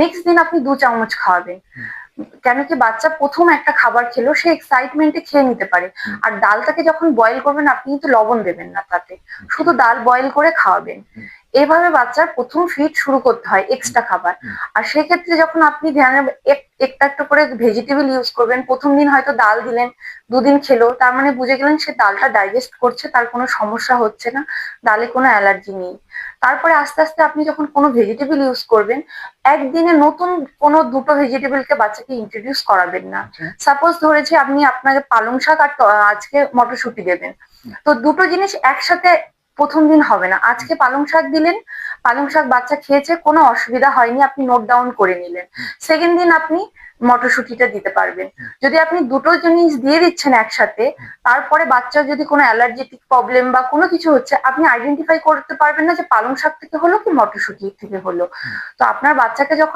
Next দিন আপনি দু চামচ খাওয়াবেন। কেন কি বাচ্চা প্রথম একটা খাবার খেলো সে এক্সাইটমেন্টে খেয়ে নিতে পারে। আর ডালটাকে যখন বয়েল করবেন আপনি কিন্তু লবণ দেবেন না তাতে। শুধু ডাল বয়েল করে খাওয়াবেন। এইভাবে বাচ্চার প্রথম ফিড শুরু করতে হয় এক্সট্রা খাবার। আর সেক্ষেত্রে যখন আপনি ধ্যানে এক- একটা একটা করে ভেজিটেবল ইউজ করবেন প্রথম দিন হয়তো ডাল দিলেন দুদিন খেলো তার মানে বুঝে গেলেন সে ডালটা ডাইজেস্ট করছে তার কোনো সমস্যা হচ্ছে না ডালে কোনো অ্যালার্জি নেই। তারপরে আস্তে আস্তে আপনি যখন কোনো ভেজিটেবল ইউজ করবেন একদিনে নতুন কোনো দুটো ভেজিটেবলকে বাচ্চাকে ইন্ট্রোডিউস করাবেন না। আচ্ছা। সাপোজ ধরেছি আপনি আপনাকে পালং শাক আর আজকে মটরশুঁটি দেবেন। তো দুটো জিনিস একসাথে প্রথম দিন হবে না। আজকে পালং শাক দিলেন, পালং শাক বাচ্চা খেয়েছে, কোনো অসুবিধা হয়নি, আপনি নোট ডাউন করে নিলেন। সেকেন্ড দিন আপনি মটরশুঁটিটা দিতে পারবেন। যদি আপনি দুটো জিনিস দিয়ে দিচ্ছেন একসাথে, তারপরে বাচ্চার যদি কোনো অ্যালার্জেটিক প্রবলেম বা কোনো কিছু হচ্ছে, আপনি আইডেন্টিফাই করতে পারবেন না যে পালং শাক থেকে হলো কি মটরশুঁটি থেকে হলো। তো আপনার বাচ্চাকে যখন